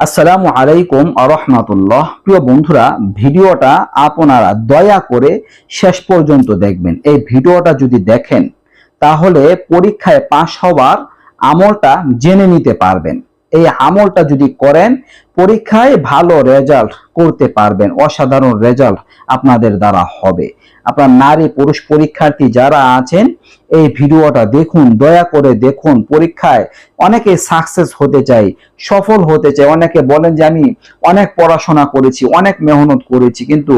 আসসালামু আলাইকুম আরহামাতুল্লাহ প্রিয় বন্ধুরা, ভিডিওটা আপনারা দয়া করে শেষ পর্যন্ত দেখবেন। এই ভিডিওটা যদি দেখেন, তাহলে পরীক্ষায় পাশ হওয়ার আমলটা জেনে নিতে পারবেন। এই আমলটা যদি করেন পরীক্ষায় ভালো রেজাল্ট করতে পারবেন, অসাধারণ রেজাল্ট আপনাদের দ্বারা হবে। আপনার নারী পুরুষ পরীক্ষার্থী যারা আছেন, এই ভিডিওটা দেখুন, দয়া করে দেখুন। পরীক্ষায় অনেকে সাকসেস হতে চাই সফল হতে চাই অনেকে বলেন যে আমি অনেক পড়াশোনা করেছি, অনেক মেহনত করেছি, কিন্তু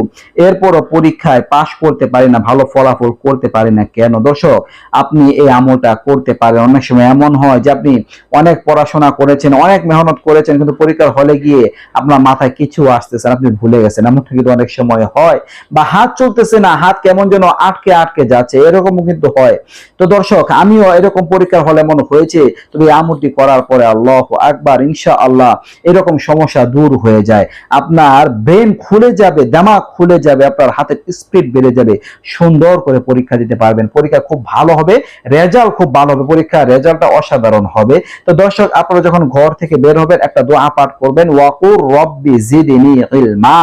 এরপরও পরীক্ষায় পাশ করতে পারি না, ভালো ফলাফল করতে পারি না কেন? দর্শক, আপনি এই আমলটা করতে পারেন। অনেক সময় এমন হয় যে আপনি অনেক পড়াশোনা করেছেন, অনেক মেহনত করেছেন, কিন্তু পরীক্ষার হলে গিয়ে আপনার মাথায় কিছু আসতেছে আপনি ভুলে গেছেন, এমনটা কিন্তু অনেক সময় হয়। বা হাত চলতেছে না, হাত কেমন যেন আটকে আটকে যাচ্ছে, এরকমও কিন্তু হয়। তো দর্শক, আমিও এরকম পরীক্ষার হলে মনে হয়েছে, তবে আমলটি করার পরে আল্লাহ একবার ইনশা আল্লাহ এরকম সমস্যা দূর হয়ে যায়। আপনার ব্রেন খুলে যাবে দামাগ খুলে যাবে, আপনার হাতের স্পিড বেড়ে যাবে। সুন্দর করে পরীক্ষা দিতে পারবেন। পরীক্ষা খুব ভালো হবে, রেজাল্ট খুব ভালো হবে। পরীক্ষার রেজাল্টটা অসাধারণ হবে। তো দর্শক, আপনারা যখন ঘর থেকে বের হবেন, একটা দোয়া পাঠ করবেন। ওয়াকুর রব্বি জিদিনি ইলমা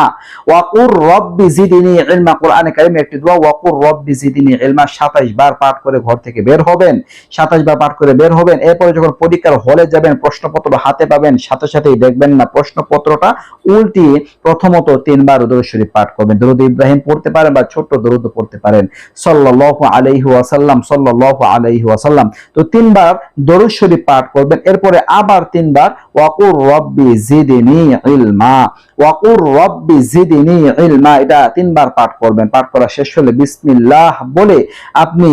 ওয়াকুর রব্বি জিদিনি ইলমা কোরআনে কারিমে একটি দোয়া ওয়াকুর রব্বি জিদিনি ইলমা 27 বার পাঠ করে ঘর থেকে বের হবেন 27 বার পাঠ করে বের হবেন, এরপরে যখন পরীক্ষার হলে যাবেন, প্রশ্নপত্র হাতে পাবেন, সাথে সাথেই দেখবেন না প্রশ্নপত্রটা উল্টিয়ে প্রথমত তিনবার দরুদ পাঠ করবেন। দরুদ ইব্রাহিম পড়তে পারেন বা ছোট্ট দরুদ পড়তে পারেন। সাল্লাল্লাহু আলাইহি ওয়াসাল্লাম, সাল্লাল্লাহু আলাইহি ওয়াসাল্লাম। তো তিনবার দরুদ শরীফ পাঠ করবেন, এরপরে আবার তিনবার ওয়াকুর রব্বি জিদিনি ইলমা ওয়াকুর রব্বি জিদনি ইলমা এটা তিনবার পাঠ করবেন। পাঠ করা শেষ হলে বিসমিল্লাহ বলে আপনি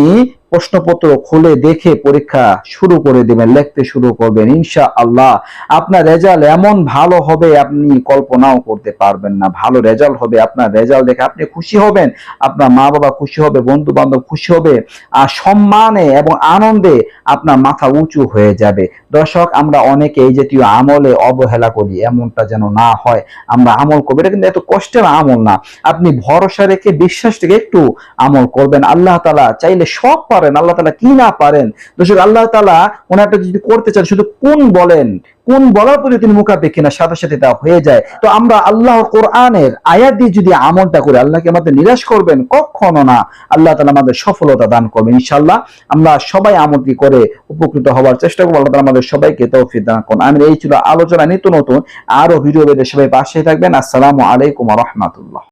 প্রশ্নপত্র খুলে দেখে পরীক্ষা শুরু করে দিবেন, লিখতে শুরু করবেন। ইনশা আল্লাহ আপনার রেজাল্ট এমন ভালো হবে, আপনি কল্পনাও করতে পারবেন না। ভালো রেজাল্ট হবে, আপনার রেজাল্ট দেখে আপনি খুশি হবেন, আপনার মা বাবা খুশি হবে বন্ধু বান্ধব খুশি হবে, আর সম্মানে এবং আনন্দে আপনার মাথা উঁচু হয়ে যাবে। দর্শক, আমরা অনেকে এই জাতীয় আমলে অবহেলা করি, এমনটা যেন না হয়। আমরা আমল করব, এটা কিন্তু এত কষ্টের আমল না। আপনি ভরসা রেখে, বিশ্বাস রেখে একটু আমল করবেন। আল্লাহ তালা চাইলে সব পারেন, আল্লাহ তালা কি না পারেন? দর্শক, আল্লাহ তালা ওনারটা যদি করতে চান, শুধু কোন বলেন? কোন বলার প্রতি তিনি মুখাপেক্ষী না সাথে সাথে তা হয়ে যায়। তো আমরা আল্লাহ কোরআনের আয়াত দিয়ে যদি আমলটা করি আল্লাহকে আমাদের নিরাশ করবেন? কখনো না। আল্লাহ তালা আমাদের সফলতা দান করবেন ইনশাল্লাহ আমরা সবাই আমলটি করে উপকৃত হওয়ার চেষ্টা করব। আল্লাহ তালা আমাদের সবাইকে তৌফিক দান করুন। আমি এই ছিল আলোচনা, নিত্য নতুন আরও ভিডিও বেঁধে সবাই পাশে থাকবেন। আসসালামু আলাইকুম রহমতুল্লাহ।